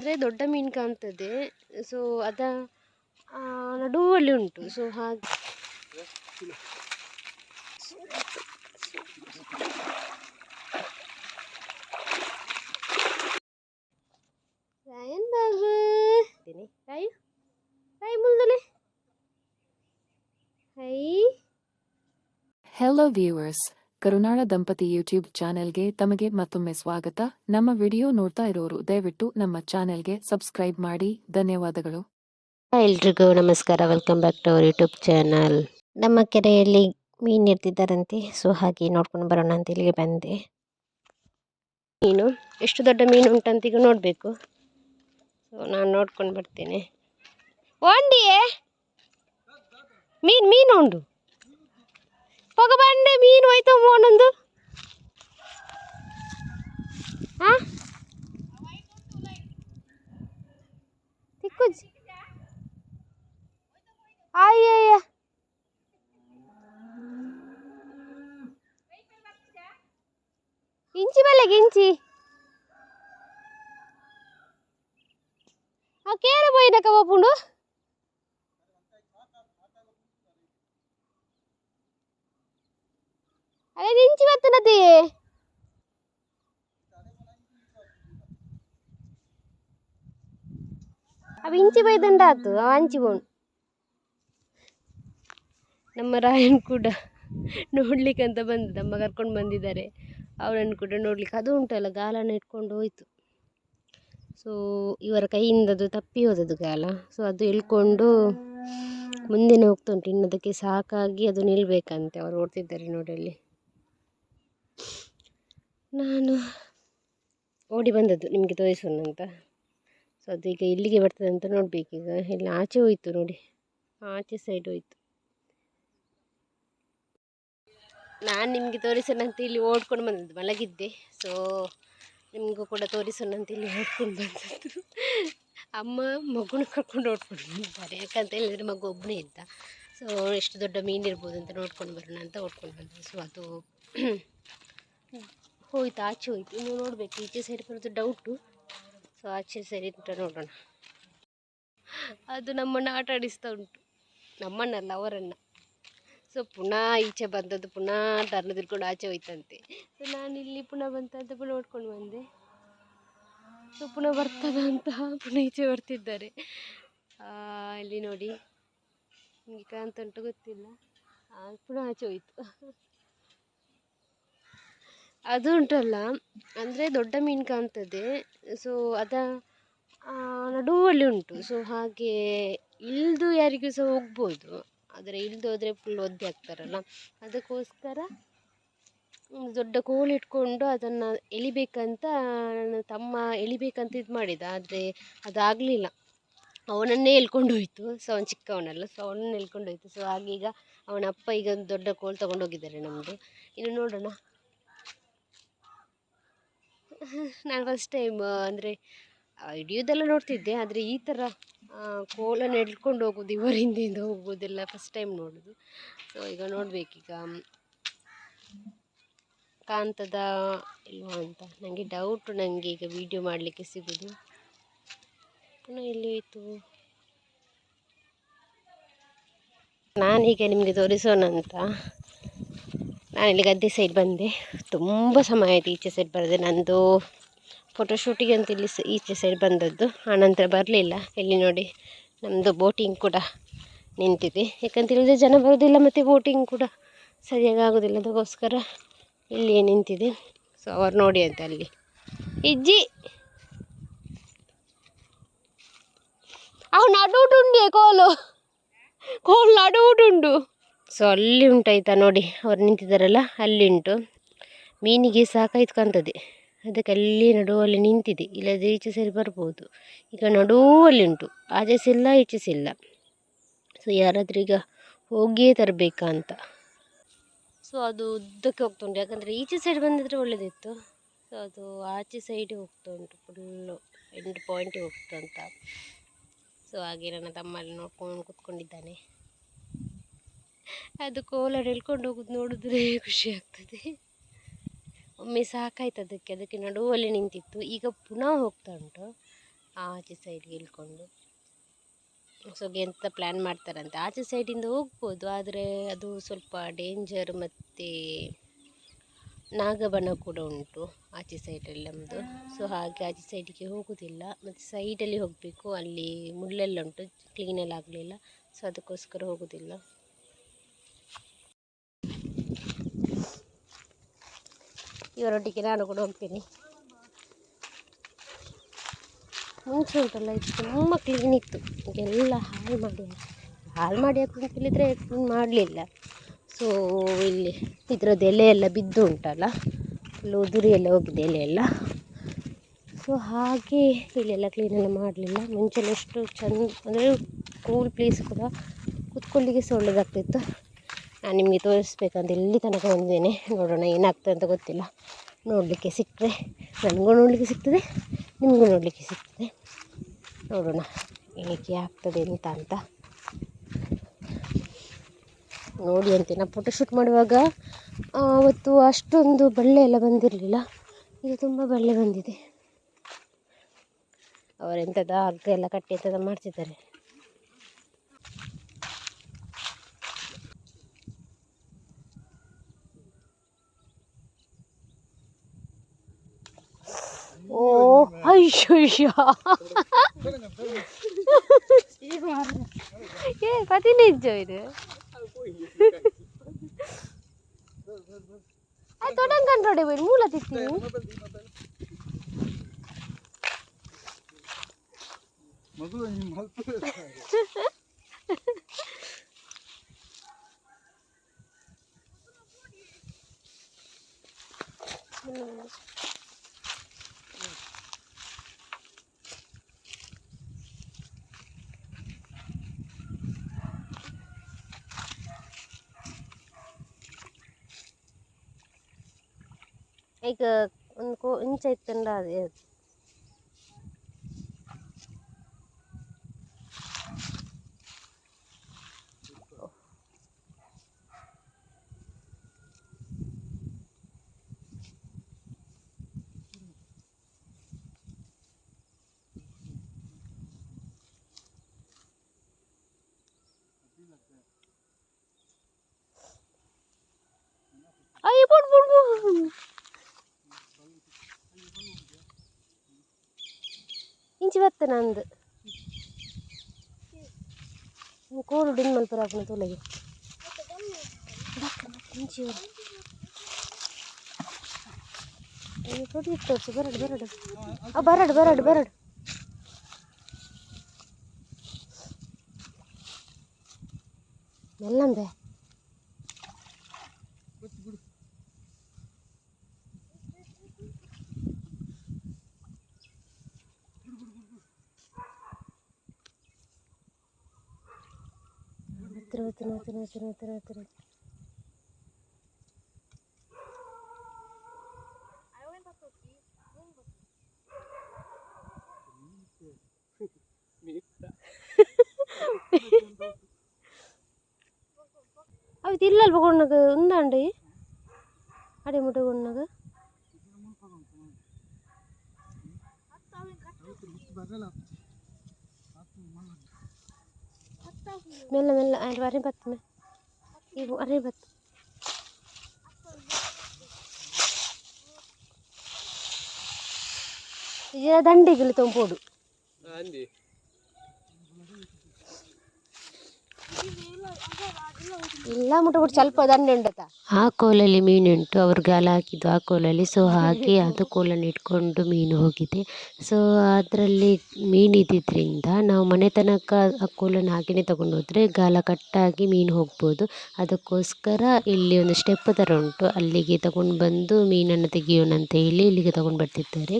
ಅಂದರೆ ದೊಡ್ಡ ಮೀನು ಕಾಣ್ತದೆ ಸೊ ಅದ ನಡುವಲ್ಲಿ ಉಂಟು ಸೊ ಹಾಗೆ. ರಾಯನ್ ಬಾಬು ತಿನಿ ರಾಯು ರಾಯು ಮುಲ್ದಲೆ ಹೈ. ಹೆಲೋ ವ್ಯೂವರ್ಸ್ ಕರುನಾಳ ದಂಪತಿ ಯೂಟ್ಯೂಬ್ ಚಾನೆಲ್ಗೆ ತಮಗೆ ಮತ್ತೊಮ್ಮೆ ಸ್ವಾಗತ. ನಮ್ಮ ವಿಡಿಯೋ ನೋಡ್ತಾ ಇರೋರು ದಯವಿಟ್ಟು ನಮ್ಮ ಚಾನೆಲ್ಗೆ ಸಬ್ಸ್ಕ್ರೈಬ್ ಮಾಡಿ. ಧನ್ಯವಾದಗಳು. ಎಲ್ರಿಗೂ ನಮಸ್ಕಾರ. Welcome back to our YouTube channel ನಮ್ಮ ಕೆರೆಯಲ್ಲಿ ಮೀನು ಇರ್ತಿದ್ದಾರಂತೆ ಸೊ ಹಾಗೆ ನೋಡ್ಕೊಂಡು ಬರೋಣ ಅಂತ ಇಲ್ಲಿಗೆ ಬಂದೆ. ಮೀನು? ಎಷ್ಟು ದೊಡ್ಡ ಮೀನು ಉಂಟಂತ ಈಗ ನೋಡಬೇಕು. ಸೊ ನಾನು ನೋಡ್ಕೊಂಡು ಬರ್ತೇನೆ. ಮೀನು ಮೀನು ಉಂಡು ಹೊಗ ಬಂಡೆ ಮೀನು ಹೋಯ್ತು ಒಂದೊಂದು ತಿಕ್ಕುಜ್ ಅಯ್ಯಯ್ಯ ಇಂಚಿ ಬಲ್ಲೆಗೆ ಇಂಚಿ ಕೇರ ಪೋಯಿನಕ್ಕ ಒಪ್ಪುಂಡು అదే దించి పెత్తున్నది అవి ఇంచి పోయిదండాతు అవి అంచి పోను ನಮ್ಮ ರಾಯನ್ ಕೂಡ ನೋಡ್ಲಿಕ್ಕೆ ಅಂತ ಬಂದು ನಮ್ಮ ಕರ್ಕೊಂಡು ಬಂದಿದ್ದಾರೆ. ಅವರನ್ನು ಕೂಡ ನೋಡ್ಲಿಕ್ಕೆ ಅದು ಉಂಟಲ್ಲ ಗಾಲನ್ನು ಇಟ್ಕೊಂಡು ಹೋಯಿತು. ಸೊ ಇವರ ಕೈಯಿಂದದು ತಪ್ಪಿ ಹೋದದ್ದು ಗಾಲ. ಸೊ ಅದು ಇಳ್ಕೊಂಡು ಮುಂದೆನೇ ಹೋಗ್ತಾ ಉಂಟು. ಇನ್ನು ಸಾಕಾಗಿ ಅದು ನಿಲ್ಲಬೇಕಂತೆ ಅವರು ಓಡ್ತಿದ್ದಾರೆ ನೋಡಿ ಅಲ್ಲಿ ನಾನು ಓಡಿ ಬಂದದ್ದು ನಿಮಗೆ ತೋರಿಸೋಣ ಅಂತ. ಸೊ ಅದು ಈಗ ಇಲ್ಲಿಗೆ ಬರ್ತದೆ ಅಂತ ನೋಡಬೇಕೀಗ ಇಲ್ಲಿ, ಆಚೆ ಹೋಯ್ತು ನೋಡಿ. ಆಚೆ ಸೈಡ್ ಹೋಯ್ತು. ನಾನು ನಿಮಗೆ ತೋರಿಸೋಣ ಅಂತ ಇಲ್ಲಿ ಓಡ್ಕೊಂಡು ಬಂದದ್ದು, ಮಲಗಿದ್ದೆ. ಸೊ ನಿಮಗೂ ಕೂಡ ತೋರಿಸೋಣ ಅಂತ ಇಲ್ಲಿ ಓಡ್ಕೊಂಡು ಬಂದದ್ದು. ಅಮ್ಮ ಮಗುನ ಕರ್ಕೊಂಡು ಓಡ್ಕೊಂಡು ಬಂದಿದ್ದಾರೆ. ಯಾಕಂತ ಹೇಳಿದರೆ ಮಗು ಒಬ್ಬನೇ ಇದ್ದ. ಸೊ ಎಷ್ಟು ದೊಡ್ಡ ಮೀನು ಇರ್ಬೋದು ಅಂತ ನೋಡ್ಕೊಂಡು ಬರೋಣ ಅಂತ ಓಡ್ಕೊಂಡು ಬಂದೆ ಸೊ ಅದು ಹೋಯ್ತು, ಆಚೆ ಹೋಯ್ತು. ಇನ್ನು ನೋಡಬೇಕು, ಈಚೆ ಸೈಡ್ ಬರೋದು ಡೌಟು ಸೊ ಆಚೆ ಸೈಡ್ ಅಂತ ನೋಡೋಣ. ಅದು ನಮ್ಮನ್ನು ಆಟ ಆಡಿಸ್ತಾ ಉಂಟು. ನಮ್ಮನ್ನಲ್ಲ, ಅವರನ್ನು. ಸೊ ಪುನಃ ಈಚೆ ಬಂದದ್ದು, ಪುನಃ ಟರ್ನ್ ತಿರ್ಕೊಂಡು ಆಚೆ ಹೋಯ್ತಂತೆ. ಸೊ ನಾನು ಇಲ್ಲಿ ಪುನಃ ಬಂತಂತ ಪುನಃ ನೋಡ್ಕೊಂಡು ಬಂದೆ. ಸೊ ಪುನಃ ಬರ್ತದ ಅಂತ ಪುನಃ ಈಚೆ ಬರ್ತಿದ್ದಾರೆ. ಇಲ್ಲಿ ನೋಡಿ. ನಿಮಗೆ ಕಾಂತ ಉಂಟು ಗೊತ್ತಿಲ್ಲ. ಪುನಃ ಆಚೆ ಹೋಯ್ತು. ಅದು ಉಂಟಲ್ಲ, ಅಂದರೆ ದೊಡ್ಡ ಮೀನು ಕಾಣ್ತದೆ. ಸೊ ಅದ ನಡುವಲ್ಲಿ ಉಂಟು. ಸೊ ಹಾಗೆ ಇಲ್ದು ಯಾರಿಗೂ ಸಹ ಹೋಗ್ಬೋದು. ಆದರೆ ಇಳಿದು ಹೋದರೆ ಫುಲ್ ಒದ್ದೆ ಆಗ್ತಾರಲ್ಲ. ಅದಕ್ಕೋಸ್ಕರ ದೊಡ್ಡ ಕೋಲು ಇಟ್ಕೊಂಡು ಅದನ್ನು ಎಳಿಬೇಕಂತ ನನ್ನ ತಮ್ಮ ಎಳಿಬೇಕಂತ ಇದು ಮಾಡಿದ. ಆದರೆ ಅದಾಗಲಿಲ್ಲ. ಅವನನ್ನೇ ಎಳ್ಕೊಂಡು ಹೋಯಿತು. ಸೊ ಅವನು ಚಿಕ್ಕವನಲ್ಲ. ಸೊ ಅವನನ್ನೇ ಎಳ್ಕೊಂಡು ಹೋಯಿತು. ಸೊ ಹಾಗೆ ಈಗ ಅವನ ಅಪ್ಪ ಈಗ ಒಂದು ದೊಡ್ಡ ಕೋಲು ತಗೊಂಡು ಹೋಗಿದ್ದಾರೆ ನಮ್ಮದು ಇನ್ನು ನೋಡೋಣ. ನಾನು ಫಸ್ಟ್ ಟೈಮ್ ಅಂದರೆ ಹಿಡಿಯೋದೆಲ್ಲ ನೋಡ್ತಿದ್ದೆ. ಆದರೆ ಈ ಥರ ಕೋಲನ್ನು ಹಿಡ್ಕೊಂಡು ಹೋಗೋದು ಇವರ ಹಿಂದೆಯಿಂದ ಹೋಗೋದೆಲ್ಲ ಫಸ್ಟ್ ಟೈಮ್ ನೋಡೋದು. ಸೊ ಈಗ ನೋಡಬೇಕೀಗ ಕಾಂತದ ಇಲ್ವಾ ಅಂತ. ನನಗೆ ಡೌಟ್ ನನಗೆ ಈಗ ವಿಡಿಯೋ ಮಾಡಲಿಕ್ಕೆ ಸಿಗೋದು ಪುನಃ ನಾನು ನಾನೀಗ ನಿಮಗೆ ತೋರಿಸೋಣ ಅಂತ ನಾನಿಲ್ಲಿ ಗದ್ದೆ ಸೈಡ್ ಬಂದೆ. ತುಂಬ ಸಮಯ ಆಯಿತು ಈಚೆ ಸೈಡ್ ಬರದೆ. ನಂದು ಫೋಟೋಶೂಟಿಗೆ ಅಂತ ಇಲ್ಲಿ ಈಚೆ ಸೈಡ್ ಬಂದದ್ದು. ಆನಂತರ ಬರಲಿಲ್ಲ. ಇಲ್ಲಿ ನೋಡಿ ನಮ್ಮದು ಬೋಟಿಂಗ್ ಕೂಡ ನಿಂತಿದೆ. ಯಾಕಂತ ಹೇಳಿದ್ರೆ ಜನ ಬರೋದಿಲ್ಲ ಮತ್ತು ಬೋಟಿಂಗ್ ಕೂಡ ಸರಿಯಾಗಿ ಆಗೋದಿಲ್ಲ. ಅದಕ್ಕೋಸ್ಕರ ಇಲ್ಲಿಯೇ ನಿಂತಿದೆ. ಸೊ ಅವ್ರು ನೋಡಿ ಅಂತ ಅಲ್ಲಿ. ಇಜ್ಜಿ! ಅವು ನಡುಡುಂಡೆ ಕೋಲು. ಕೋಲು ನಡುವುದುಂಡು ಸೊ ಅಲ್ಲಿ ಉಂಟಾಯ್ತಾ ನೋಡಿ, ಅವ್ರು ನಿಂತಿದ್ದಾರಲ್ಲ, ಅಲ್ಲಿ ಉಂಟು. ಮೀನಿಗೆ ಸಾಕಾಯ್ತು ಕಾಣ್ತದೆ. ಅದಕ್ಕೆ ಅಲ್ಲಿ ನಡುವಲ್ಲಿ ನಿಂತಿದೆ. ಇಲ್ಲದೆ ಈಚೆ ಸರಿ ಬರ್ಬೋದು. ಈಗ ನಡುವಲ್ಲಿ ಉಂಟು. ಆಚೆ ಸಿಲ್ಲ ಈಚೆ ಸಿಲ್ಲ ಸೊ ಯಾರಾದರೂ ಈಗ ಹೋಗಿಯೇ ತರಬೇಕಾ ಅಂತ. ಸೊ ಅದು ಉದ್ದಕ್ಕೆ ಹೋಗ್ತಾ ಉಂಟು. ಯಾಕಂದರೆ ಈಚೆ ಸೈಡ್ ಬಂದಿದ್ರೆ ಒಳ್ಳೆಯದಿತ್ತು ಸೊ ಅದು ಆಚೆ ಸೈಡ್ ಹೋಗ್ತಾ ಉಂಟು. ಫುಲ್ಲು ಎಂಟು ಪಾಯಿಂಟಿಗೆ ಹೋಗ್ತಾ ಅಂತ ಸೊ ಹಾಗೆ ನನ್ನ ತಮ್ಮಲ್ಲಿ ನೋಡ್ಕೊಂಡು ಕೂತ್ಕೊಂಡಿದ್ದಾನೆ. ಅದು ಕೋಲಾರ ಎಳ್ಕೊಂಡು ಹೋಗೋದು ನೋಡಿದ್ರೆ ಖುಷಿ ಆಗ್ತದೆ. ಒಮ್ಮೆ ಸಾಕಾಯ್ತು ಅದಕ್ಕೆ ಅದಕ್ಕೆ ನಡುವಲ್ಲಿ ನಿಂತಿತ್ತು. ಈಗ ಪುನಃ ಹೋಗ್ತಾ ಉಂಟು ಆಚೆ ಸೈಡ್ಗೆ ಇಳ್ಕೊಂಡು ಸೊ ಎಂತ ಪ್ಲ್ಯಾನ್ ಮಾಡ್ತಾರಂತೆ? ಆಚೆ ಸೈಡಿಂದ ಹೋಗ್ಬೋದು, ಆದರೆ ಅದು ಸ್ವಲ್ಪ ಡೇಂಜರ್ ಮತ್ತು ನಾಗಬನ ಕೂಡ ಉಂಟು ಆಚೆ ಸೈಡಲ್ಲಿ ನಮ್ಮದು ಸೊ ಹಾಗೆ ಆಚೆ ಸೈಡಿಗೆ ಹೋಗೋದಿಲ್ಲ. ಮತ್ತು ಸೈಡಲ್ಲಿ ಹೋಗಬೇಕು, ಅಲ್ಲಿ ಮುಳ್ಳೆಲ್ಲ ಉಂಟು ಕ್ಲೀನೆಲ್ಲ ಆಗಲಿಲ್ಲ. ಸೊ ಅದಕ್ಕೋಸ್ಕರ ಹೋಗೋದಿಲ್ಲ. ಇವರೊಟ್ಟಿಗೆ ನಾನು ಕೂಡ ಹೋಗ್ತೀನಿ. ಮುಂಚೆ ಉಂಟಲ್ಲ ಇದು ತುಂಬ ಕ್ಲೀನ್ ಇತ್ತು. ಎಲ್ಲ ಹಾಳು ಮಾಡಿ ಹಾಳು ಮಾಡಿ ಅಂತ ಹೇಳಿದರೆ ಕ್ಲೀನ್ ಮಾಡಲಿಲ್ಲ. ಸೊ ಇಲ್ಲಿ ಇದರದ್ದು ಎಲೆ ಎಲ್ಲ ಬಿದ್ದು ಉಂಟಲ್ಲ ಅಲ್ಲಿ ಉದುರಿ ಎಲ್ಲ ಹೋಗಿದೆ ಎಲೆ ಎಲ್ಲ. ಸೊ ಹಾಗೆ ಇಲ್ಲೆಲ್ಲ ಕ್ಲೀನೆಲ್ಲ ಮಾಡಲಿಲ್ಲ. ಮುಂಚೆಲ್ಲ ಎಷ್ಟು ಚೆಂದ, ಅಂದರೆ ಕೂಲ್ ಪ್ಲೇಸ್ ಕೂಡ. ಕೂತ್ಕೊಳ್ಳಿಕ್ಕೆ ಸಹ ಒಳ್ಳೆಯದಾಗ್ತಿತ್ತು ನಾನು ನಿಮಗೆ ತೋರಿಸ್ಬೇಕಂತ ಇಲ್ಲಿ ತನಕ ಬಂದಿದ್ದೇನೆ. ನೋಡೋಣ ಏನಾಗ್ತದೆ ಅಂತ ಗೊತ್ತಿಲ್ಲ. ನೋಡಲಿಕ್ಕೆ ಸಿಕ್ಕರೆ ನನಗೂ ನೋಡಲಿಕ್ಕೆ ಸಿಗ್ತದೆ ನಿಮಗೂ ನೋಡಲಿಕ್ಕೆ ಸಿಗ್ತದೆ ನೋಡೋಣ ಹೇಗೆ ಆಗ್ತದೆ ಅಂತ ಅಂತ. ನೋಡಿ ಅಂತೆ ನಾನು ಫೋಟೋಶೂಟ್ ಮಾಡುವಾಗ ಅವತ್ತು ಅಷ್ಟೊಂದು ಬಳ್ಳೆ ಎಲ್ಲ ಬಂದಿರಲಿಲ್ಲ. ಇದು ತುಂಬ ಬಳ್ಳೆ ಬಂದಿದೆ. ಅವರೆಂಥದ್ದು ಹಗ್ಗ ಎಲ್ಲ ಕಟ್ಟಿ ಎಂಥದ ಮಾಡ್ತಿದ್ದಾರೆ. ஐயோ ஏ பதினஞ்சோ இது தொடங்கன்றோட போய் மூளை திட்டி Mm-hmm. ఇక ఇంకో ఇంచైతుండదు ಇಂಚಿ ಬತ್ತ ನಂದು ಕೋಲು ಡಿನ್ ಮಲ್ಪರ ಹಾಕೋಣ ತೊಲೆಗೆ ಇಂಚಿ ಕೊಡಿ ತೋರಿಸು ಬರಡು ಬರಡು ಆ ಬರಡು ಬರಡು ಬರಡು ಮೆಲ್ಲಂದೆ తిరుగు తిరుగు తిరుగు తిరుగు తిరుగు తిరుగు అవి తిల్లలు పడుకున్నాక ఉందండి? అడే ముట్ట కొన్నాక బదల మెల్ల మెల్ల ఆయన అరే బత్తు ఇవ్వు అరే బత్తు ಇದರ ದಂಡೆಗಳು ತೊಂಬೋದು ಅಂದಿ ಇಲ್ಲ ಮುಟ್ಬಿಟ್ಟು ಸ್ವಲ್ಪ ಉಂಟತ್ತ ಆ ಕೋಲಲ್ಲಿ ಮೀನುಂಟು, ಅವ್ರು ಗಾಲ ಹಾಕಿದ್ದು ಆ ಕೋಲಲ್ಲಿ. ಸೊ ಹಾಗೆ ಅದು ಕೋಲನ್ನು ಇಟ್ಕೊಂಡು ಮೀನು ಹೋಗಿದೆ. ಸೊ ಅದರಲ್ಲಿ ಮೀನು ಇದ್ದಿದ್ದರಿಂದ ನಾವು ಮನೆ ತನಕ ಆ ಕೋಲನ್ನು ಹಾಗೆಯೇ ತಗೊಂಡು ಹೋದರೆ ಗಾಲ ಕಟ್ಟಾಗಿ ಮೀನು ಹೋಗ್ಬೋದು. ಅದಕ್ಕೋಸ್ಕರ ಇಲ್ಲಿ ಒಂದು ಸ್ಟೆಪ್ ಥರ ಉಂಟು. ಅಲ್ಲಿಗೆ ತಗೊಂಡು ಬಂದು ಮೀನನ್ನು ತೆಗೆಯೋಣ ಅಂತ ಹೇಳಿ ಇಲ್ಲಿಗೆ ತಗೊಂಡು ಬರ್ತಿದ್ದಾರೆ.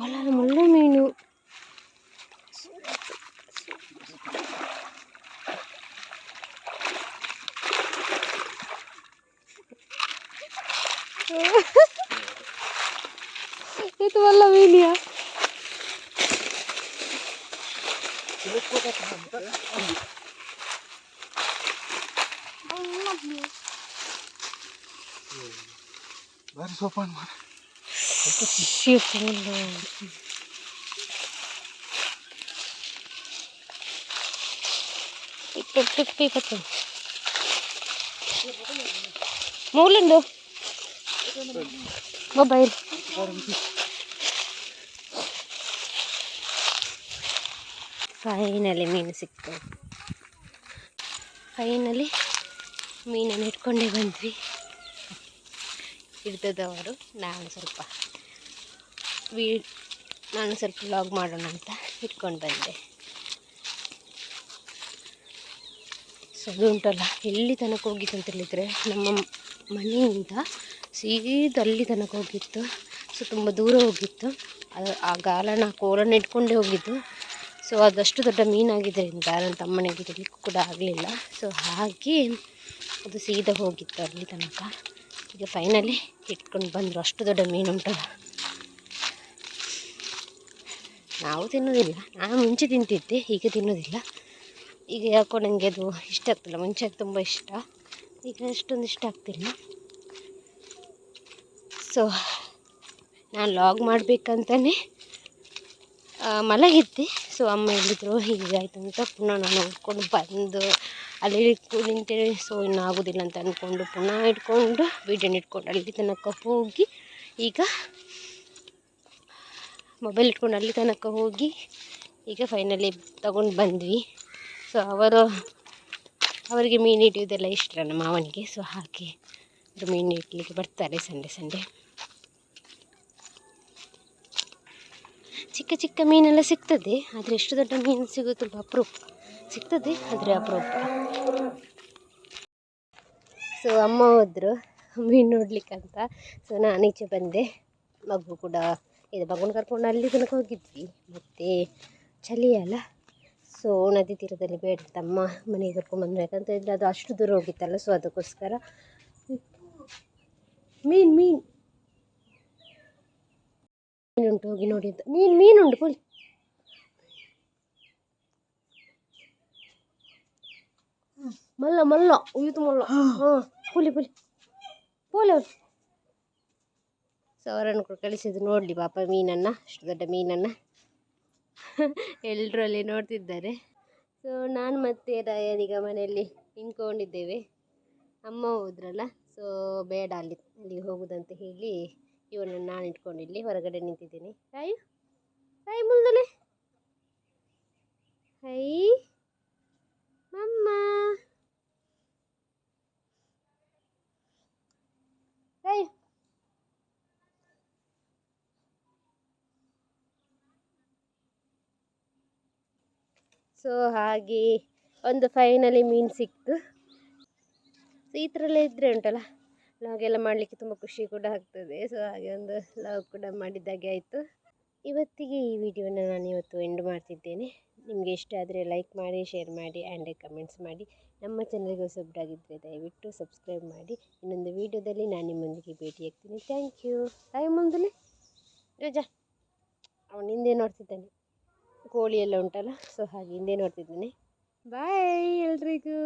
ಅಲ್ಲ ಮುಳ್ಳು ಮೀನು ಇದು ಒಳ್ಳೆ ಮೀನಿಯಾ ಬಾರಿ ಸೋಪಾನ ಮಾಡಿ ಮೂಲೆಂಡು ಮೊಬೈಲ್ ಫೈನಲಿ ಮೀನು ಸಿಕ್ತು. ಫೈನಲಿ ಮೀನನ್ನು ಇಟ್ಕೊಂಡೇ ಬಂದ್ವಿ. ಹಿಡ್ದದವರು ನಾನು ಸ್ವಲ್ಪ ವೀ ನಾನು ಸ್ವಲ್ಪ ವ್ಲಾಗ್ ಮಾಡೋಣ ಅಂತ ಇಟ್ಕೊಂಡು ಬಂದೆ. ಸೊ ಅದು ಉಂಟಲ್ಲ, ಎಲ್ಲಿ ತನಕ ಹೋಗಿತ್ತು ಅಂತ ಹೇಳಿದರೆ ನಮ್ಮ ಮನೆಯಿಂದ ಸೀದ ಅಲ್ಲಿ ತನಕ ಹೋಗಿತ್ತು. ಸೊ ತುಂಬ ದೂರ ಹೋಗಿತ್ತು. ಅದು- ಆ ಗಾಲನ ಕೋಲನ್ನು ಇಟ್ಕೊಂಡೇ ಹೋಗಿದ್ದು. ಸೊ ಅದಷ್ಟು ದೊಡ್ಡ ಮೀನಾಗಿದ್ದರಿಂದ ನನ್ನ ತಮ್ಮನಿಗೆ ಇರಲಿಕ್ಕೂ ಕೂಡ ಆಗಲಿಲ್ಲ. ಸೊ ಹಾಗೆ ಅದು ಸೀದಾ ಹೋಗಿತ್ತು ಅಲ್ಲಿ ತನಕ. ಈಗ ಫೈನಲಿ ಇಟ್ಕೊಂಡು ಬಂದರು. ಅಷ್ಟು ದೊಡ್ಡ ಮೀನು ಉಂಟಲ್ಲ. ನಾವು ತಿನ್ನೋದಿಲ್ಲ. ನಾನು ಮುಂಚೆ ತಿಂತಿದ್ದೆ, ಈಗ ತಿನ್ನೋದಿಲ್ಲ. ಈಗ ಯಾಕೋ ನನಗೆ ಅದು ಇಷ್ಟ ಆಗ್ತಿಲ್ಲ. ಮುಂಚೆ ತುಂಬ ಇಷ್ಟ. ಈಗ ಅಷ್ಟೊಂದು ಇಷ್ಟ ಆಗ್ತಿಲ್ಲ. ಸೊ ನಾನು ಲಾಗ್ ಮಾಡಬೇಕಂತಲೇ ಮಲಗಿದ್ದೆ. ಸೊ ಅಮ್ಮ ಹೇಳಿದ್ರು ಹೀಗಾಯಿತು ಅಂತ ಪುನಃ ನಾನು ನೋಡ್ಕೊಂಡು ಬಂದು ಅಲ್ಲಿ ಇಟ್ಕೊ ನಿಂತಿದೆ ಸೊ ಇನ್ನು ಆಗೋದಿಲ್ಲ ಅಂತ ಅಂದ್ಕೊಂಡು ಪುನಃ ಇಟ್ಕೊಂಡು ವೀಡಿಯೋನ ಇಟ್ಕೊಂಡು ಅಲ್ಲಿ ತನಕ ಹೋಗಿ ಈಗ ಮೊಬೈಲ್ ಇಟ್ಕೊಂಡು ಅಲ್ಲಿ ತನಕ ಹೋಗಿ ಈಗ ಫೈನಲಿ ತಗೊಂಡು ಬಂದ್ವಿ. ಸೊ ಅವರು, ಅವರಿಗೆ ಮೀನು ಹಿಡಿಯೋದೆಲ್ಲ ಇಷ್ಟ ನಮ್ಮ ಮಾವನಿಗೆ. ಸೊ ಹಾಗೆ ಅವರು ಮೀನು ಇಡ್ಲಿಕ್ಕೆ ಬರ್ತಾರೆ ಸಂಡೆ ಸಂಡೆ. ಚಿಕ್ಕ ಚಿಕ್ಕ ಮೀನೆಲ್ಲ ಸಿಗ್ತದೆ, ಆದರೆ ಎಷ್ಟು ದೊಡ್ಡ ಮೀನು ಸಿಗೋದು ತುಂಬ ಅಪರೂಪ. ಸಿಗ್ತದೆ, ಆದರೆ ಅಪರೂಪ. ಸೊ ಅಮ್ಮ ಹೋದರು, ಮೀನು ನೋಡ್ಲಿಕ್ಕಂತ. ಸೊ ನಾನು ಈಚೆ ಬಂದೆ. ಮಗು ಕೂಡ, ಇದು ಮಗುನ ಕರ್ಕೊಂಡು ಅಲ್ಲಿ ತನಕ ಹೋಗಿದ್ವಿ. ಮತ್ತು ಚಳಿ ಅಲ್ಲ. ಸೊ ನದಿ ತೀರದಲ್ಲಿ ಬೇಡ ತಮ್ಮ ಮನೆಗೆ ಕರ್ಕೊಂಡು ಯಾಕಂತ ಹೇಳಿದ್ರೆ ಅದು ಅಷ್ಟು ದೂರ ಹೋಗಿತ್ತಲ್ಲ ಸೊ ಅದಕ್ಕೋಸ್ಕರ. ಮೀನು ಮೀನು. ಮೀನುಂಟು ಹೋಗಿ ನೋಡಿ ಅಂತ. ಮೀನು, ಮೀನುಂಟು, ಪೋಲಿ. ಮಲ್ಲ ಮಲ್ಲ. ಉಯ್ತು ಮಲ್ಲ. ಹಾಂ. ಪುಲಿ ಹುಲಿ ಹುಲಿ ಅವ್ರು. ಸೊ ಅವರನ್ನು ಕೂಡ ಕಳಿಸಿದ್ದು ನೋಡಲಿ ಪಾಪ ಮೀನನ್ನು ಅಷ್ಟು ದೊಡ್ಡ ಮೀನನ್ನು. ಎಲ್ಲರೂ ಅಲ್ಲಿ ನೋಡ್ತಿದ್ದಾರೆ. ಸೊ ನಾನು ಮತ್ತೆ ರಾಯನಿಗ ಮನೆಯಲ್ಲಿ ನಿಂತ್ಕೊಂಡಿದ್ದೇವೆ. ಅಮ್ಮ ಹೋದ್ರಲ್ಲ? ಸೊ ಬೇಡ ಅಲ್ಲಿ ಅಲ್ಲಿಗೆ ಹೋಗುದಂತ ಹೇಳಿ ಇವನನ್ನು ನಾನು ಇಟ್ಕೊಂಡಿಲ್ಲಿ ಹೊರಗಡೆ ನಿಂತಿದ್ದೀನಿ. ರಾಯು ರಾಯು ಮುಂದಲೆ ಹೈ ಮಮ್ಮ ರಾಯು ಸೊ ಹಾಗೆ ಒಂದು ಫೈನಲಿ ಮೀನು ಸಿಕ್ತು. ಸೊ ಈ ಥರ ಎಲ್ಲ ಇದ್ದರೆ ಉಂಟಲ್ಲ ಲಾಗೆಲ್ಲ ಮಾಡಲಿಕ್ಕೆ ತುಂಬ ಖುಷಿ ಕೂಡ ಆಗ್ತದೆ. ಸೊ ಹಾಗೆ ಒಂದು ಲಾಗ್ ಕೂಡ ಮಾಡಿದ್ದಾಗೆ ಆಯಿತು. ಇವತ್ತಿಗೆ ಈ ವಿಡಿಯೋನ ನಾನು ಇವತ್ತು ಎಂಡ್ ಮಾಡ್ತಿದ್ದೇನೆ. ನಿಮಗೆ ಇಷ್ಟ ಆದರೆ ಲೈಕ್ ಮಾಡಿ ಶೇರ್ ಮಾಡಿ ಆ್ಯಂಡ್ ಕಮೆಂಟ್ಸ್ ಮಾಡಿ. ನಮ್ಮ ಚಾನಲ್ಗೆ ಹೊಸಬ್ರಾಗಿದ್ದರೆ ದಯವಿಟ್ಟು ಸಬ್ಸ್ಕ್ರೈಬ್ ಮಾಡಿ. ಇನ್ನೊಂದು ವಿಡಿಯೋದಲ್ಲಿ ನಾನು ನಿಮ್ಮೊಂದಿಗೆ ಭೇಟಿಯಾಗ್ತೀನಿ ಥ್ಯಾಂಕ್ ಯು ತಾಯಿ ಮುಂದೆ ರಜಾ. ಅವನು ಹಿಂದೆ ನೋಡ್ತಿದ್ದಾನೆ. ಕೋಳಿ ಎಲ್ಲ ಉಂಟಲ್ಲ ಸೊ ಹಾಗೆ ಹಿಂದೆ ನೋಡ್ತಿದ್ದೇನೆ. ಬಾಯ್ ಎಲ್ರಿಗೂ.